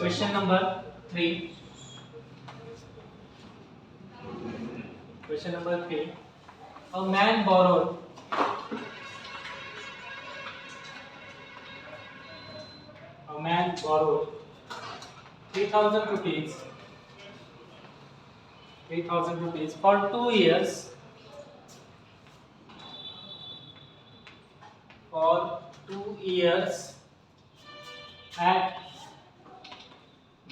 Question number three. Question number three. A man borrowed a man borrowed 3000 rupees 3000 rupees for 2 years for 2 years at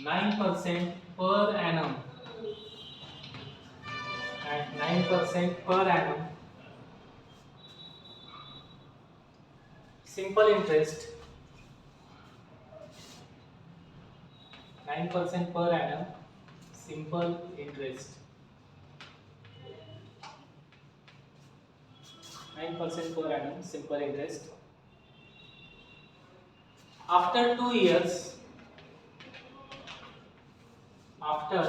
9% per annum. At 9% per annum. Simple interest. 9% per annum. Simple interest. 9% per annum simple interest. After 2 years after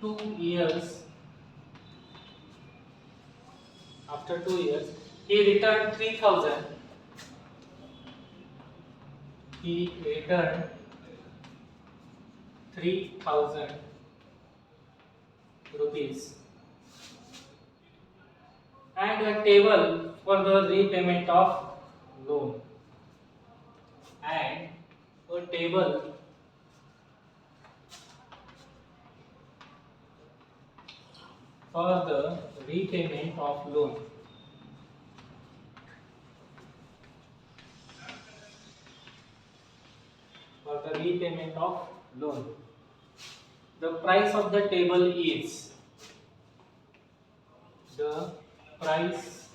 2 years after 2 years he returned 3000 he returned 3000 rupees. And a table for the repayment of loan. And a table for the repayment of loan. For the repayment of loan. The price of the table is the price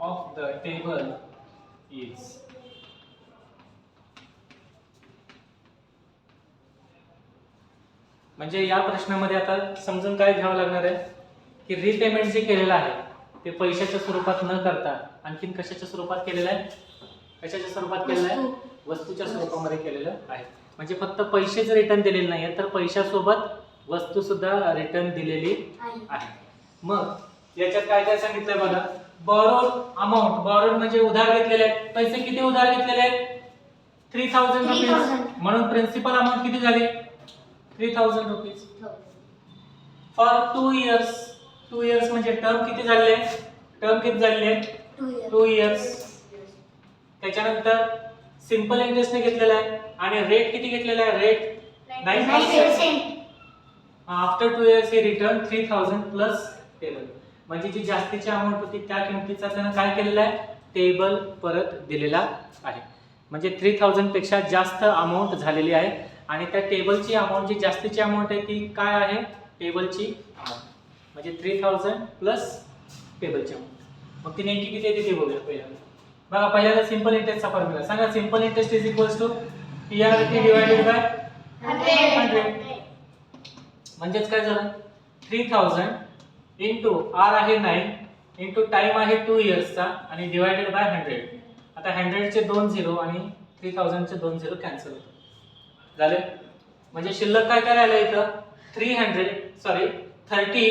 of the table is म्हणजे या प्रश्नामध्ये आता समजून काय घ्यावं लागणार आहे? की रिपेमेंट जे केलेलं आहे ते पैशाच्या स्वरूपात न करता आणखीन कशाच्या स्वरूपात केलेलं आहे? कशाच्या स्वरूपात केलेलं आहे? वस्तूच्या स्वरूपामध्ये केलेलं आहे. म्हणजे फक्त पैसे जर रिटर्न दिलेले नाही तर पैशासोबत वस्तू सुद्धा रिटर्न दिलेली आहे. मग याच्यात काय काय सांगितलंय बघा? बॉरोड अमाऊंट बॉरोड म्हणजे उधार घेतलेले आहेत. पैसे किती उधार घेतलेले आहेत? Three thousand rupees 3,000. म्हणून प्रिन्सिपल अमाऊंट किती झाली? Three thousand rupees for two years two years म्हणजे टर्म किती झाले? टर्म किती झाले? टू इयर्स त्याच्यानंतर सिंपल इंटरेस्टने घेतलेला आहे. आणि रेट किती घेतलेला आहे? Rate nine percent after two years हे return three thousand plus table म्हणजे जी जास्तीची अमाऊंट होती त्या किमतीचा त्यानं काय केलेलं आहे? टेबल परत दिलेला आहे. म्हणजे थ्री थाउजंडपेक्षा जास्त अमाऊंट झालेली आहे. आणि त्या टेबलची अमाऊंट जी जास्तीची अमाऊंट आहे ती काय आहे? टेबलची अमाऊंट म्हणजे थ्री थाउजंड प्लस टेबलची अमाऊंट मग ती नेमकी किती येते ते बघूया पहिल्यांदा. बघा पहिल्यांदा सिंपल इंटरेस्टचा फॉर्म्युला सांगा simple interest is equals to P R T divided by hundred म्हणजेच काय झालं? थ्री थाउजंड इंटू आर आहे नाईन इंटू टाइम आहे टू इयर्सचा आणि डिवायडेड बाय हंड्रेड आता हंड्रेडचे दोन झिरो आणि थ्री थाउजंडचे दोन झिरो कॅन्सल होतो झाले? म्हणजे शिल्लक काय काय राहिलं इथं? Three hundred sorry thirty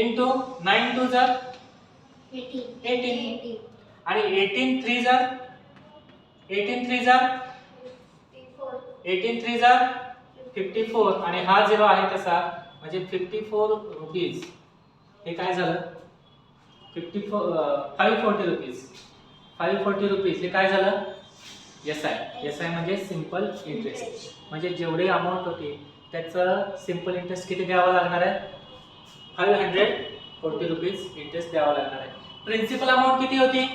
into nine two जर आणि एटीन थ्री जर एटीन थ्री जर एटीन थ्री जर फिफ्टी फोर आणि हा झिरो आहे तसा म्हणजे फिफ्टी फोर रुपीज हे काय झालं? Fifty four five forty rupees five forty rupees हे काय झालं? एस आय एस आय म्हणजे सिंपल इंटरेस्ट म्हणजे जेवढी अमाऊंट होती त्याचं सिंपल इंटरेस्ट किती द्यावा लागणार आहे? Five hundred forty rupees interest द्यावा लागणार आहे. प्रिन्सिपल अमाऊंट किती होती?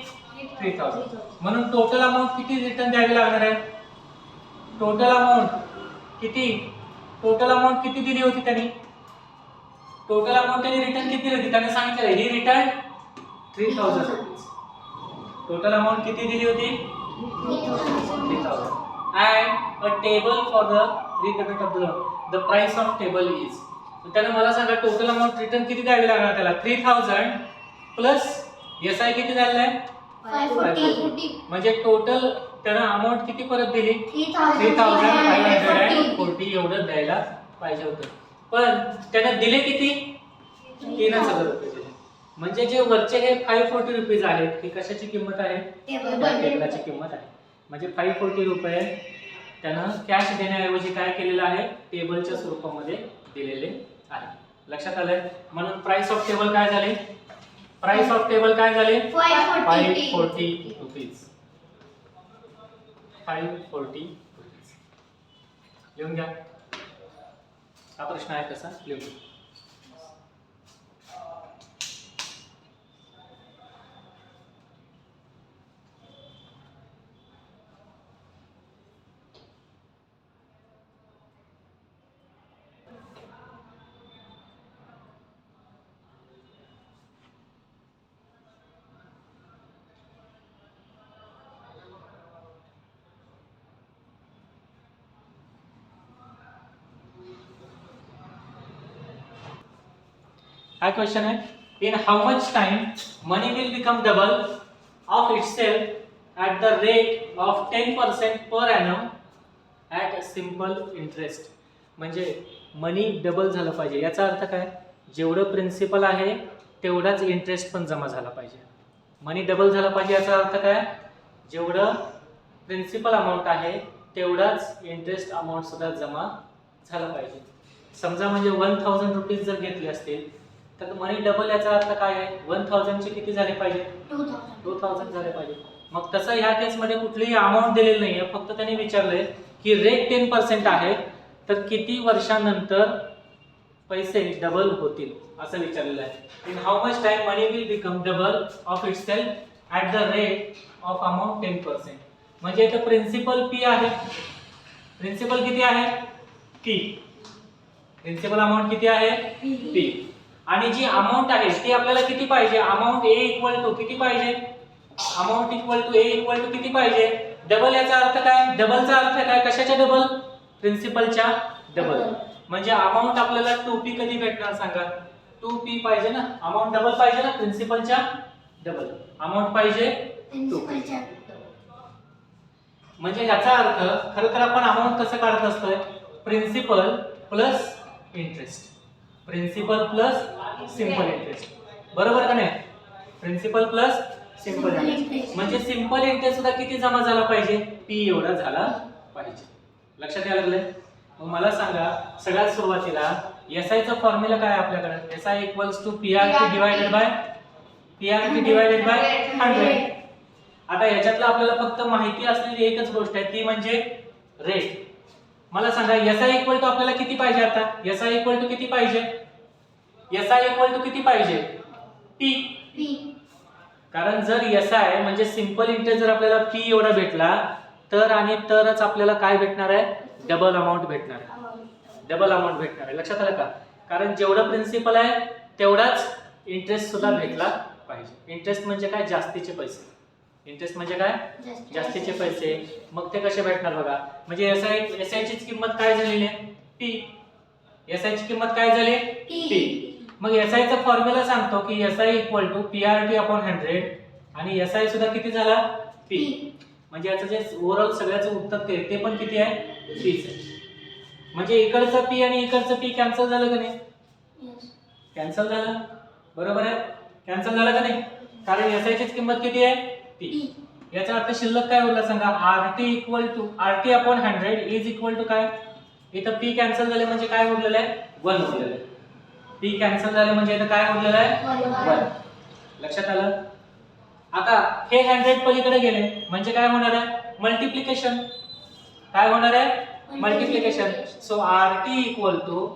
थ्री थाउजंड म्हणून टोटल अमाऊंट किती रिटर्न द्यावी लागणार आहे? टोटल अमाऊंट किती? टोटल अमाऊंट किती दिली होती त्यांनी? टोटल अमाऊंट त्यांनी रिटर्न किती दिली होती? त्याने सांगितलं ही return three thousand rupees total amount किती दिली होती? And a table for the repayment of the loan the price of table is त्याने मला सांगा टोटल अमाऊंट रिटर्न किती द्यावी लागणार त्याला? Three thousand plus S I किती झालेलं आहे? म्हणजे टोटल त्यानं अमाऊंट किती परत दिली? Three thousand five hundred and forty एवढं द्यायला पाहिजे होतं. पण त्यानं दिले किती? तीनच हजार रुपये. म्हणजे जे वरचे हे फाईव्ह फोर्टी रुपीज आहेत ही कशाची किंमत आहे? टेबलाची किंमत आहे. म्हणजे फाईव्ह फोर्टी रुपये त्यानं कॅश देण्याऐवजी काय केलेलं आहे? टेबलच्या स्वरूपामध्ये दिलेले आहे. लक्षात आलंय? म्हणून प्राइस ऑफ टेबल काय झाले? प्राइस ऑफ टेबल काय झाले? Five forty rupees five forty rupees लिहून घ्या. हा प्रश्न आहे कसा लिहून घ्या. हा क्वेश्चन आहे. In how much time money will become double of itself at the rate of ten percent per annum at simple interest म्हणजे मनी डबल झालं पाहिजे. याचा अर्थ काय? जेवढं प्रिन्सिपल आहे तेवढाच इंटरेस्ट पण जमा झाला पाहिजे. मनी डबल झाला पाहिजे याचा अर्थ काय? जेवढं प्रिन्सिपल अमाऊंट आहे तेवढाच इंटरेस्ट अमाऊंट सुद्धा जमा झाला पाहिजे. समजा म्हणजे वन थाउजंड रुपीज जर घेतले असतील तर मनी डबल याचा अर्थ काय आहे? वन थाउजंडचे किती झाले पाहिजे? टू थाउजंड झाले पाहिजे. मग तसं ह्या केसमध्ये कुठलीही अमाऊंट दिलेली नाही आहे फक्त त्यांनी विचारलंय की रेट टेन पर्सेंट आहे तर किती वर्षानंतर पैसे डबल होतील? असं विचारलेलं आहे. In how much time money will become double of itself at the rate of amount ten percent म्हणजे इथं प्रिन्सिपल पी आहे. प्रिन्सिपल किती आहे? पी प्रिन्सिपल अमाऊंट किती आहे? पी आणि जी अमाऊंट आहे ती आपल्याला किती पाहिजे? अमाऊंट ए इक्वल टू किती पाहिजे? Amount equal to A equal to किती पाहिजे? डबल याचा अर्थ काय? डबलचा अर्थ काय? कशाच्या डबल प्रिन्सिपलच्या डबल म्हणजे अमाऊंट आपल्याला टू पी कधी भेटणार सांगा? टू पी पाहिजे ना? अमाऊंट डबल पाहिजे ना? प्रिन्सिपलच्या डबल अमाऊंट पाहिजे म्हणजे याचा अर्थ खरं तर आपण अमाऊंट कसं काढत असतोय? Principal plus interest principal plus simple interest बरोबर का नाही? Principal plus Simple interest. म्हणजे सिंपल इंटरेस्ट सुद्धा किती जमा झाला पाहिजे? पी एवढा झाला पाहिजे. लक्षात यायला लागलंय? मग मला सांगा सगळ्यात सुरुवातीला एस आय चा फॉर्म्युला काय आपल्याकडे? S I equals to P R T divided by P R T divided by hundred आता याच्यातलं आपल्याला फक्त माहिती असलेली एकच गोष्ट आहे ती म्हणजे रेट मला सांगा एस आय इक्वल टू आपल्याला किती पाहिजे आता? आय इक्वल टू किती पाहिजे? आय इक्वल टू किती पाहिजे? पी कारण जर एस आय म्हणजे सिंपल इंटरेस्ट जर आपल्याला पी एवढा भेटला तर आणि तरच आपल्याला काय भेटणार आहे? डबल अमाऊंट भेटणार आहे. डबल अमाऊंट भेटणार आहे. लक्षात आलं का? कारण जेवढं प्रिन्सिपल आहे तेवढाच इंटरेस्ट सुद्धा भेटला पाहिजे. इंटरेस्ट म्हणजे काय? जास्तीचे पैसे. इंटरेस्ट म्हणजे काय? जास्तीचे पैसे. मग ते कसे भेटणार बघा? म्हणजे एस आय एस किंमत काय झालेली आहे पी एस आय ची किंमत काय झाली? पी मग एस आय चा फॉर्म्युला सांगतो की S I equal to P R T upon hundred आणि एस आय सुद्धा किती झाला? पी म्हणजे याचं जे ओव्हरऑल सगळ्याचं उत्तर ते ते पण किती आहे? पीच म्हणजे इकडचं पी आणि इकडचं पी कॅन्सल झालं का नाही? कॅन्सल झालं. बरोबर आहे? कॅन्सल झालं का नाही? कारण एस आयचीच किंमत किती आहे? पी याचा अर्थ शिल्लक काय उरला सांगा? R T equal to R T upon hundred is equal to काय? इथं पी कॅन्सल झाले म्हणजे काय उरलेलं आहे? वन उरलेलं आहे. पी कॅन्सल झाले म्हणजे इथं काय उरलेलं आहे? वन लक्षात आलं? आता हे हंड्रेड पलीकडे गेले. म्हणजे काय होणार आहे? मल्टिप्लिकेशन काय होणार आहे? Multiplication so R T equal to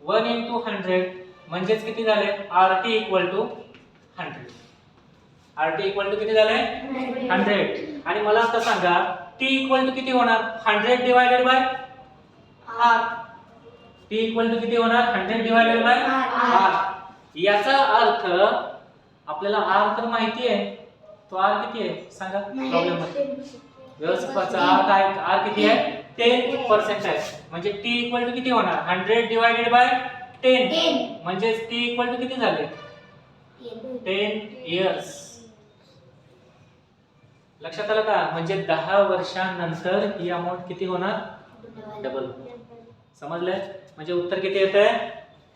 one into hundred म्हणजेच किती झाले? R T equal to hundred R T equal to किती झाले हंड्रेड. आणि मला आता सांगा टी इक्वल टू किती होणार? Hundred divided by R T equal to किती होणार? Hundred divided by. आर याचा अर्थ आपल्याला आर तर माहिती आहे. तो आर किती आहे? सांगा. प्रॉब्लेम व्यवस्थितचा आर काय? आर किती आहे? टेन पर्सेंट आहे. म्हणजे टी इक्वल टू किती होणार? हंड्रेड डिवायडेड बाय टेन म्हणजे टी इक्वल टू किती झाले? टेन इयर्स लक्षात आलं का? म्हणजे दहा वर्षानंतर ही अमाऊंट किती होणार? डबल समजलंय? म्हणजे उत्तर किती येत आहे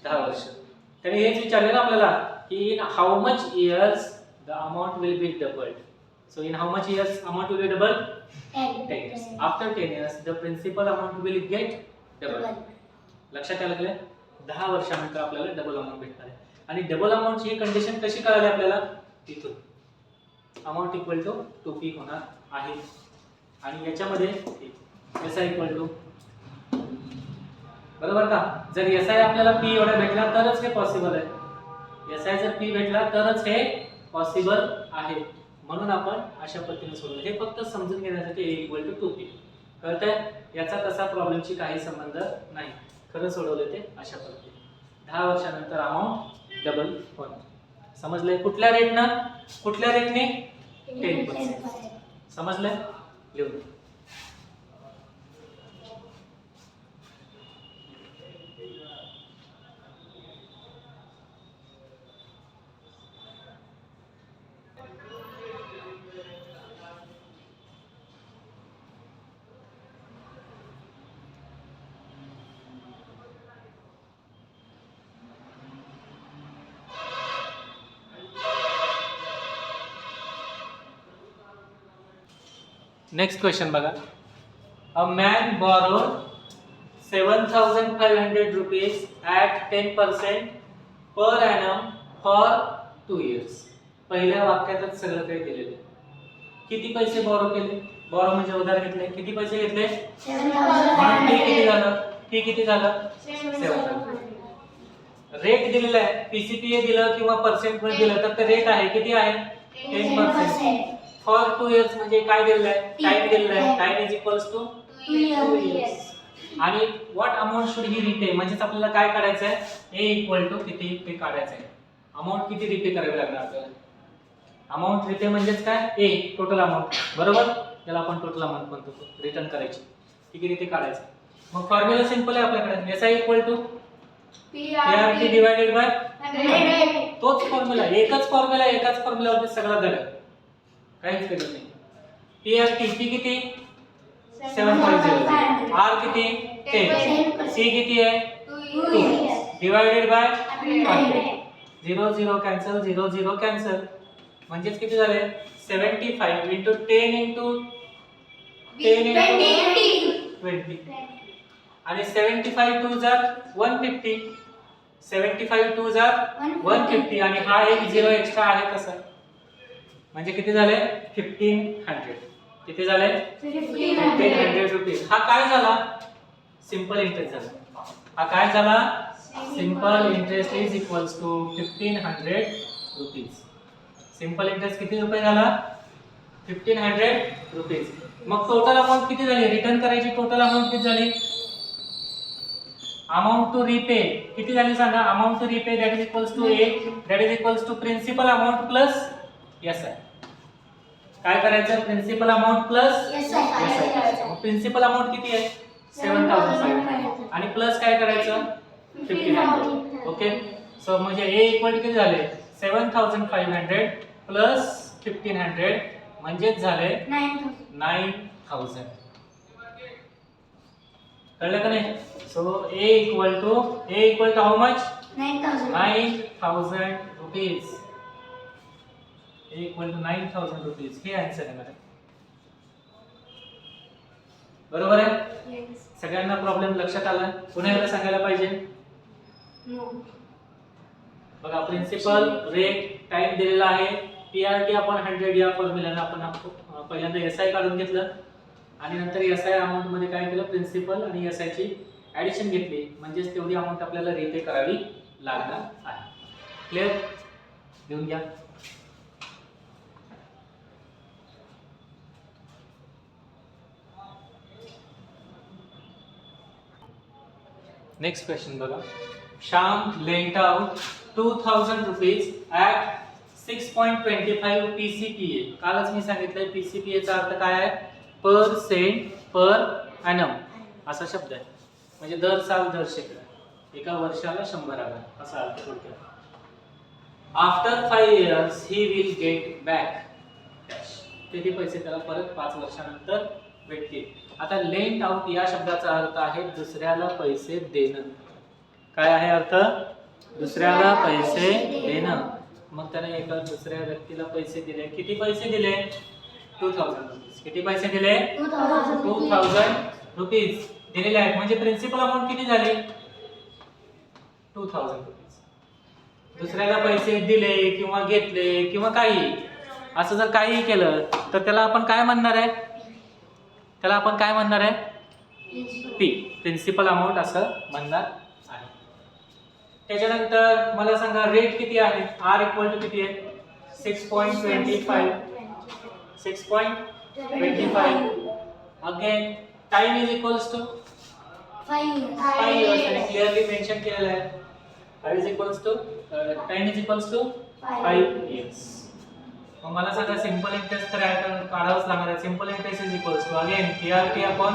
दहा वर्ष. त्याने हेच विचारले ना आपल्याला की in how much years the amount will be doubled So in how much years amount will be double? 10 years. After 10 years, the principal amount will get double. लक्षात यायला लागलंय? दहा वर्षानंतर आपल्याला डबल अमाऊंट भेटणार आहे. आणि डबल अमाऊंटची ही कंडिशन कशी कळाली आपल्याला? इथून. Amount equal to two P होणार आहे. आणि याच्यामध्ये एस आय इक्वल टू बरोबर का? जर एस आय आपल्याला पी एवढा भेटला तरच हे पॉसिबल आहे. एस आय जर पी भेटला तरच हे पॉसिबल आहे. म्हणून आपण अशा पद्धतीने सोडवलं हे फक्त समजून घेण्यासाठी A equal to two P कळतंय? याचा तसा प्रॉब्लेमशी काही संबंध नाही. खरं सोडवलं ते अशा पद्धतीने. दहा वर्षानंतर अमाऊंट डबल होणार. समजलंय? कुठल्या रेटनं कुठल्या रेटने टेन पर्सेंट. समजलं? लिहून. नेक्स्ट क्वेश्चन बघा. A man borrowed seven thousand five hundred rupees at ten percent per annum for two years पहिल्या वाक्यातच सगळं काही दिलेलं आहे. किती पैसे बॉरो केले? बॉरो म्हणजे उधार घेतले. किती पैसे घेतले? म्हणून फी किती झालं? फी किती झालं? रेट दिलेला आहे. पीसीपीए दिलं किंवा पर्सेंट दिलं तर ते रेट आहे. किती आहे? Ten percent for two years म्हणजे काय दिलेलं आहे? टाइम दिलेला आहे. टाइम इज इक्वल्स टू आणि what amount should he repay म्हणजेच आपल्याला काय काढायचं आहे? ए इक्वल टू किती पे काढायचं आहे? अमाऊंट किती रिपे करावी लागणार आपल्याला? अमाऊंट रिपे म्हणजेच काय? ए टोटल अमाऊंट बरोबर? त्याला आपण टोटल अमाऊंट म्हणतो. रिटर्न करायची. किती रिपे काढायचं? मग फॉर्म्युला सिंपल आहे आपल्याकडे. S I equal to R T divided by तोच फॉर्म्युला एकच फॉर्म्युला एकाच फॉर्म्युलावरती सगळं झालं काहीच केलं नाही. पी आर टी पी किती? सेवन पॉईंट झिरो आर किती? टेन सी किती आहे? Two divided by zero zero cancel zero zero cancel म्हणजेच किती झाले? Seventy five into ten into ten into twenty आणि सेव्हन्टी फाईव्ह टू जार one fifty seventy five two जार one fifty आणि हा एक झिरो एक्स्ट्रा आहे कसा म्हणजे किती झाले? फिफ्टीन हंड्रेड किती झाले? फिफ्टीन हंड्रेड रुपीज हा काय झाला? सिंपल इंटरेस्ट झाला. हा काय झाला? Simple interest is equals to fifteen hundred rupees simple interest किती रुपये झाला? फिफ्टीन हंड्रेड रुपीज मग टोटल अमाऊंट किती झाली? रिटर्न करायची टोटल अमाऊंट किती झाली? अमाऊंट टू रिपे किती झाली सांगा? Amount to repay that is equals to A that is equals to principal amount plus S I काय करायचं? Principal amount plus. Principal amount किती आहे? सेवन थाउजंड फाईव्ह आणि प्लस काय करायचं? फिफ्टीन हंड्रेड ओके सो म्हणजे ए इक्वल किती झाले? Seven thousand five hundred plus fifteen hundred म्हणजेच झाले नाईन थाउजंड कळलं का नाही? So A equal to A equal to how much nine thousand rupees equal to nine thousand rupees हे answer आहे मॅडम बरोबर आहे? सगळ्यांना प्रॉब्लेम लक्षात आला? पुन्हा एकदा सांगायला पाहिजे? बघा प्रिन्सिपल रेट टाइम दिलेला आहे. पी आर टी आपण हंड्रेड या फॉर्म्युल्यानं आपण पहिल्यांदा एस आय काढून घेतलं. आणि नंतर एस आय अमाऊंटमध्ये काय केलं? प्रिन्सिपल आणि एस आय ची ऍडिशन घेतली. म्हणजेच तेवढी अमाऊंट आपल्याला रिपे करावी लागणार आहे. क्लिअर देऊन घ्या. नेक्स्ट क्वेश्चन बघा. Shyam lent out two thousand rupees at six point twenty five P C P A कालच मी सांगितलंय पी सी पी एचा अर्थ काय आहे? पर सेंट पर ॲनम असा शब्द आहे. म्हणजे दर साल दर शेकडा. एका वर्षाला शंभर हजार. असा अर्थ थोडक्यात after five years he will get back ते पैसे त्याला परत? पाच वर्षानंतर भेटतील. आता लेंट आउट या शब्दाचा अर्थ आहे दुसऱ्याला पैसे देणं. काय आहे अर्थ? दुसऱ्याला पैसे देणं. मग त्याने एका दुसऱ्या व्यक्तीला पैसे दिले. किती पैसे दिले? टू थाउजंड रुपीज किती पैसे दिले? Two thousand two thousand rupees दिलेले आहेत. म्हणजे प्रिन्सिपल अमाऊंट किती झाली? टू थाउजंड रुपीज दुसऱ्याला पैसे दिले किंवा घेतले किंवा काही. असं जर काही केलं तर त्याला आपण काय म्हणणार आहे? त्याला आपण काय म्हणणार आहे? पी प्रिन्सिपल अमाऊंट असं म्हणणार आहे. त्याच्यानंतर मला सांगा रेट किती आहे? आर इक्वल टू किती आहे? Six point twenty five six point twenty five again time is equals to five आणि क्लिअरली मेन्शन केलेलं आहे. Five is equals to time is equals to five years मग मला सांगा सिंपल इंटरेस्ट तर काढावंच लागणार आहे. Simple interest is equals to again P R T upon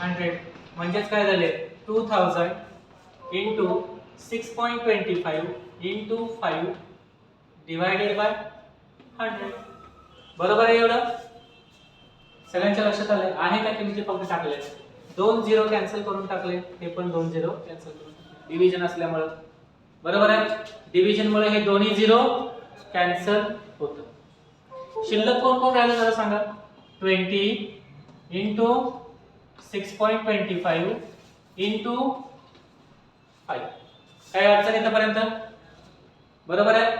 hundred म्हणजेच काय झाले? Two thousand into six point twenty five into five divided by hundred बरोबर आहे एवढं? सगळ्यांच्या लक्षात आलं आहे का किमती फक्त टाकले? दोन झिरो कॅन्सल करून टाकले हे पण दोन झिरो कॅन्सल करून डिव्हिजन असल्यामुळं. बरोबर आहे? डिव्हिजनमुळे हे दोन्ही झिरो कॅन्सल होतं. शिल्लक कोण कोण राहिलं जरा सांगा? Twenty into six point twenty five into five काय अडचण येतापर्यंत बरोबर आहे?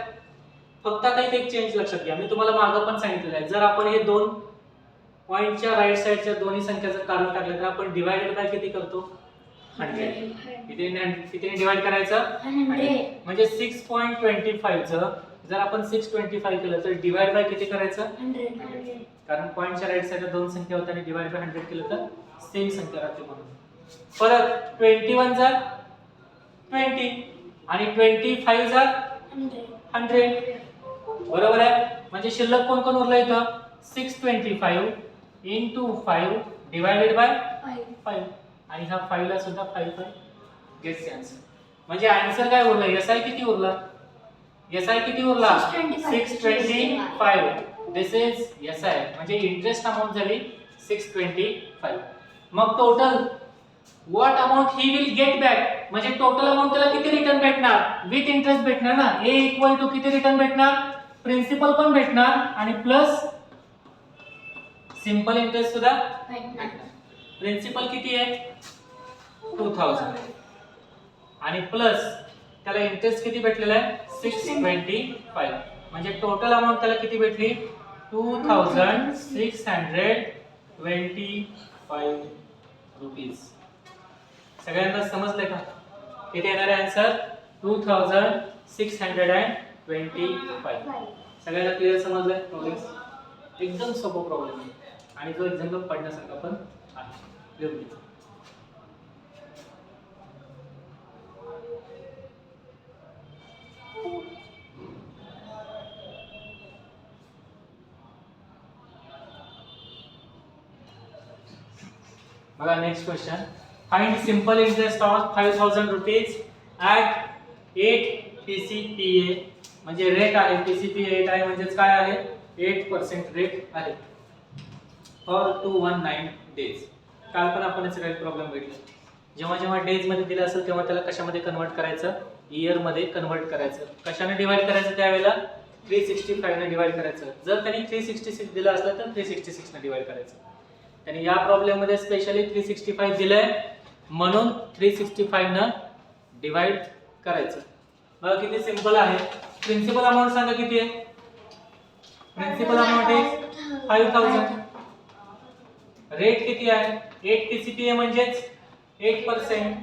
फक्त इथे एक चेंज लक्षात घ्या. मी तुम्हाला मागं पण सांगितलेलं आहे. जर आपण हे दोन पॉईंटच्या राईट साईडच्या दोन्ही संख्या जर काढून टाकल्या तर आपण डिवाइडेड बाय किती करतो? हंड्रेड किती डिवाइड करायचं? म्हणजे सिक्स पॉईंट ट्वेंटी फाईव्हचं जर आपण सिक्स ट्वेंटी फाईव्ह केलं तर डिवाइड बाय किती करायचं? हंड्रेड कारण पॉईंटच्या राईट साईडला दोन संख्या होत्या आणि डिवाइड बाय हंड्रेड केलं तर सेम संख्या राहते म्हणून. परत ट्वेंटी वन जर ट्वेंटी आणि ट्वेंटी फाईव्ह जर हंड्रेड बरोबर आहे? म्हणजे शिल्लक कोण कोण उरलं इथं? Six twenty five into five divided by five आणि हा फाईव्हला सुद्धा फाईव्ह फाईव्ह गेट्स आन्सर म्हणजे आन्सर काय उरला? एस आय किती उरला? एस आय किती उरला? 625. Six twenty five this is S I म्हणजे इंटरेस्ट अमाऊंट झाली सिक्स ट्वेंटी फाईव्ह मग total what amount he will get back म्हणजे टोटल अमाऊंट त्याला किती रिटर्न भेटणार? विथ इंटरेस्ट भेटणार ना? ए इक्वल टू किती रिटर्न भेटणार? प्रिन्सिपल पण भेटणार आणि प्लस सिंपल इंटरेस्ट सुद्धा प्रिन्सिपल किती आहे? टू थाउजंड आणि प्लस त्याला इंटरेस्ट किती भेटलेला आहे? सिक्स ट्वेंटी फाईव्ह म्हणजे टोटल अमाऊंट त्याला किती भेटली? Two thousand six hundred twenty five rupees सगळ्यांना समजलंय का? किती येणार आहे answer two thousand six hundred and twenty five सगळ्यांना क्लिअर समजलंय? प्रॉब्लेम एकदम सोपं प्रॉब्लेम आहे. आणि तो एक्झाम्पल पडण्यासारखा पण आहे. बघा next question find simple interest of five thousand rupees at eight P C P A म्हणजे रेट आहे. पी सी पी एट आहे म्हणजेच काय आहे? एट पर्सेंट रेट आहे. For two one nine days काल पण आपण सगळे काही प्रॉब्लेम भेटले जेव्हा जेव्हा डेजमध्ये दिलं असेल तेव्हा त्याला कशामध्ये कन्वर्ट करायचं? इयरमध्ये कन्वर्ट करायचं. कशाने डिवाइड करायचं त्यावेळेला? थ्री सिक्स्टी फाईव्हने डिवाइड करायचं. जर त्यांनी थ्री सिक्स्टी सिक्स दिलं असलं तर थ्री सिक्स्टी सिक्सने डिवाइड करायचं. त्यांनी या प्रॉब्लेममध्ये स्पेशली थ्री सिक्स्टी फाईव्ह दिलंय. म्हणून थ्री सिक्स्टी फाईव्हनं डिवाइड करायचं. बघा किती सिंपल आहे. प्रिन्सिपल अमाऊंट सांगा किती आहे? Principal amount is five thousand rate किती आहे? Eight T C P A म्हणजेच एट पर्सेंट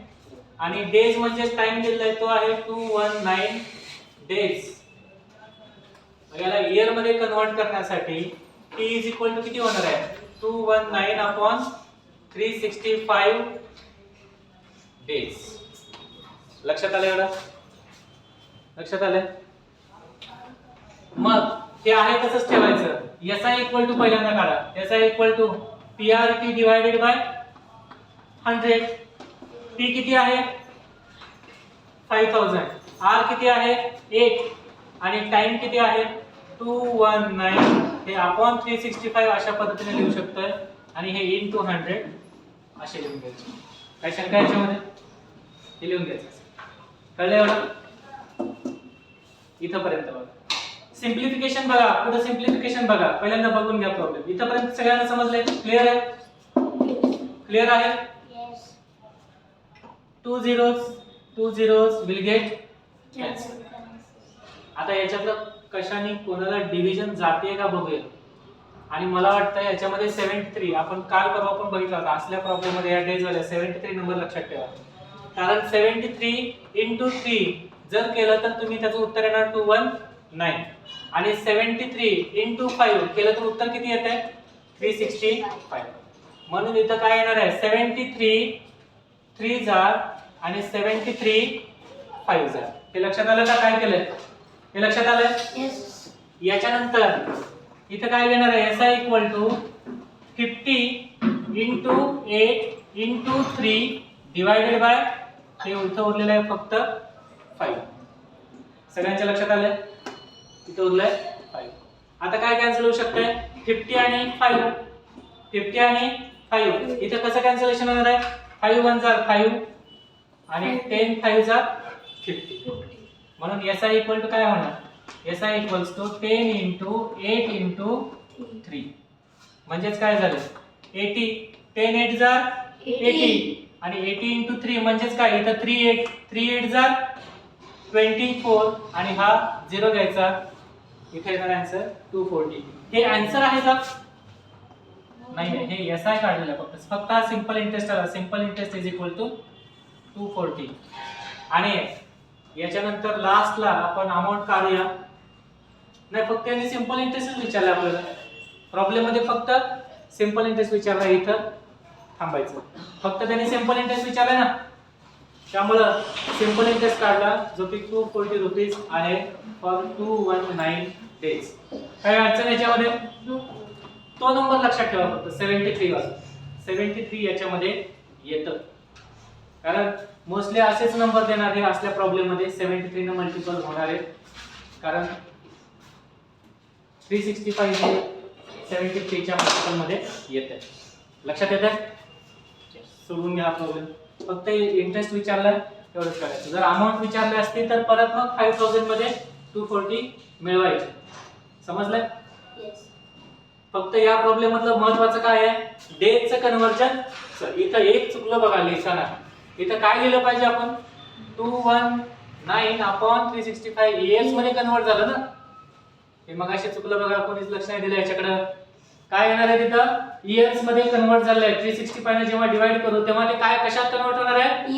आणि डेज म्हणजेच टाइम दिलेला आहे तो आहे टू वन नाईन डेज याला इयरमध्ये कन्वर्ट करण्यासाठी टी इज इक्वल टू किती होणार आहे? Two one nine upon three sixty five days लक्षात आलं एवढं? लक्षात आलं? मग ते आहे तसंच ठेवायचं. एस आय इक्वल टू पहिल्यांदा काढा. S I equal to P R T divided by hundred T किती आहे? फाईव्ह थाउजंड आर किती आहे? एट आणि टाइम किती आहे? टू वन नाईन हे अपॉन थ्री सिक्स्टी फाईव्ह अशा पद्धतीने लिहू शकतोय. आणि हे इन टू हंड्रेड असे लिहून घ्यायचे. काय शंका याच्यामध्ये? हे लिहून घ्यायचं कळलं एवढं? इथंपर्यंत बघा. सिम्प्लिफिकेशन बघा. पुढे सिम्प्लिफिकेशन बघा. पहिल्यांदा बघून घ्या प्रॉब्लेम इथपर्यंत सगळ्यांना समजलंय? क्लिअर आहे? क्लिअर आहे. Two zeros two zeros will get. आता याच्यातलं कशाने कोणाला डिव्हिजन जाते का बघूया. आणि मला वाटतं याच्यामध्ये सेव्हन्टी थ्री आपण काल परवा पण बघितलं होता असल्या प्रॉब्लेममध्ये या डेज वाल्या सेव्हन्टी थ्री नंबर लक्षात ठेवा. कारण सेव्हन्टी थ्री इंटू थ्री जर केलं तर तुम्ही त्याचं उत्तर येणार टू वन नाईन आणि सेव्हन्टी थ्री इंटू फाईव्ह केलं तर उत्तर किती येत आहे थ्री सिक्स्टी फाईव्ह म्हणून इथं काय येणार आहे? सेव्हन्टी थ्री थ्री झा आणि सेव्हन्टी थ्री फाईव्ह झा हे लक्षात आलं का काय केलंय? हे लक्षात आलंय Yes. याच्यानंतर इथं काय घेणार आहे? S I equal to fifty into eight into three divided by हे इथं उरलेलं आहे फक्त फाईव्ह सगळ्यांच्या लक्षात आलंय इथं उरलंय फाईव्ह आता काय कॅन्सल होऊ शकतंय? फिफ्टी आणि फाईव्ह फिफ्टी आणि फाईव्ह इथं कसं कॅन्सलेशन होणार आहे? फाईव्ह वन जार फाईव्ह आणि टेन फाईव्ह जार फिफ्टी म्हणून एस आय इक्वल टू काय होणार? S I equals to ten into eight into three म्हणजेच काय झालं? एटी टेन एट जार एटी आणि एटी इंटू थ्री म्हणजेच काय? इथं थ्री एट थ्री एट जार ट्वेंटी फोर आणि हा झिरो घ्यायचा. इथे येणार आन्सर टू फोर्टी हे आन्सर आहे का? नाही हे एस आय काढलेलं आहे फक्त. फक्त हा सिंपल इंटरेस्ट आला. Simple interest is equal to two forty आणि याच्यानंतर लास्टला आपण अमाऊंट काढूया. नाही फक्त यांनी सिंपल इंटरेस्टच विचारलं आपल्याला प्रॉब्लेममध्ये फक्त सिंपल इंटरेस्ट विचारला इथं. थांबायचं. फक्त त्यांनी सिंपल इंटरेस्ट विचारला ना. त्यामुळं सिंपल इंटरेस्ट काढला जो की टू फोर्टी रुपीज आहे for two one nine days काय अडचण याच्यामध्ये? तो नंबर लक्षात ठेवा फक्त. सेव्हन्टी थ्री वाला सेव्हन्टी थ्री याच्यामध्ये येतं. कारण मोस्टली असेच नंबर देणारे असल्या प्रॉब्लेममध्ये. सेव्हन्टी थ्री न मल्टिपल होणार आहेत कारण थ्री सिक्स्टी फाईव्ह हे सेव्हन्टी थ्रीच्या मल्टिपलमध्ये येत आहे लक्षात येत आहे सोडून घ्या प्रॉब्लेम फक्त इंटरेस्ट विचारला तेवढंच करायचं. जर अमाऊंट विचारले असते तर परत मग फाईव्ह थाउजंडमध्ये टू फोर्टी मिळवायचे. समजलंय. फक्त या प्रॉब्लेम मधलं महत्वाचं काय आहे? डेजचं कन्व्हर्जन इथं एक चुकलं बघा लिहिताना इथं काय लिहिलं पाहिजे आपण? Two one nine upon three sixty five इयर्समध्ये convert झालं ना? हे मग असे चुकलं बघा कोणीच लक्ष नाही दिलं याच्याकडं. काय येणार आहे तिथं? इयर्समध्ये कन्वर्ट झालंय. थ्री सिक्स्टी फाईव्ह जेव्हा डिवाइड करू तेव्हा ते काय कशात कन्वर्ट होणार आहे.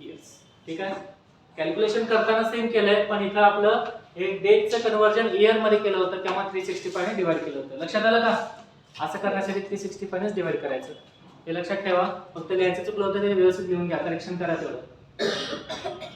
इयर्स ठीक आहे? कॅल्क्युलेशन करताना सेम केलंय पण इथं आपलं एक डेटचं कन्वर्जन इयरमध्ये केलं होतं तेव्हा थ्री सिक्स्टी फाय डिवाइड केलं होतं. लक्षात आलं का? असं करण्यासाठी थ्री सिक्स्टी फायनेच डिवाइड करायचं. हे लक्षात ठेवा. फक्त लिहायचं चुकलं होतं ते व्यवस्थित लिहून घ्या. करेक्शन करा तेवढं.